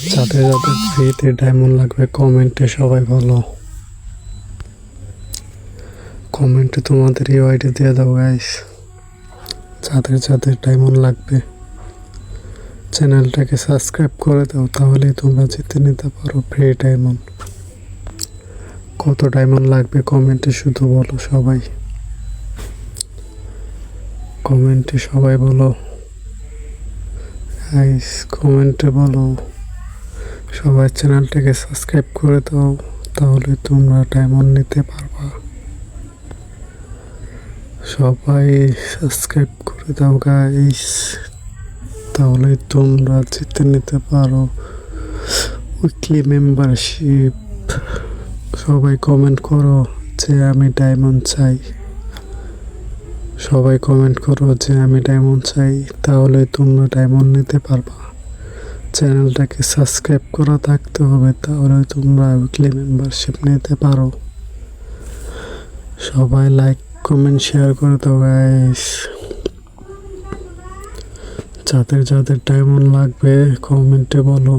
যাদের যাদের ফ্রিতে ডায়মন্ড লাগবে, কমেন্টে সবাই বলো। কমেন্টে তোমাদের এই আইডি দিয়ে দাও গাইস যাদের যাদের ডায়মন্ড লাগবে। চ্যানেলটাকে সাবস্ক্রাইব করে দাও, তাহলেই তোমরা জিতে নিতে পারো ফ্রি ডায়মন্ড কত ডায়মন্ড লাগবে কমেন্টে শুধু বলো সবাই। কমেন্টে সবাই বলো। কমেন্টে বলো। সবাই চ্যানেলটাকে সাবস্ক্রাইব করে দাও, তাহলে তোমরা ডায়মন্ড নিতে পারবা। সবাই সাবস্ক্রাইব করে দাও গাইস তাহলে তোমরা জিতে নিতে পারো। উইকলি মেম্বারশিপ সবাই কমেন্ট করো যে আমি ডায়মন্ড চাই। সবাই কমেন্ট করো যে আমি ডায়মন্ড চাই, তাহলে তোমরা ডায়মন্ড নিতে পারবা। চ্যানেলটাকে সাবস্ক্রাইব করা থাকতে হবে, তাহলে তোমরা উইকলি মেম্বারশিপ নিতে পারো। সবাই লাইক কমেন্ট শেয়ার করে দাও গাইস যাদের যাদের ডায়মন্ড লাগবে কমেন্টে বলো।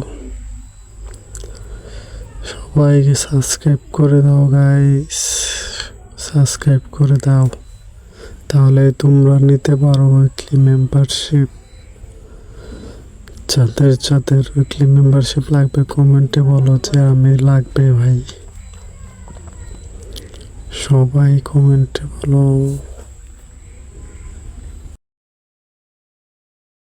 সবাইকে সাবস্ক্রাইব করে দাও গাইস সাবস্ক্রাইব করে দাও। তাহলে তোমরা নিতে পারো উইকলি মেম্বারশিপ যাদের যাদের উইকলি মেম্বারশিপ লাগবে কমেন্টে বলো যে আমি লাগবে ভাই। সবাই কমেন্টে বলো।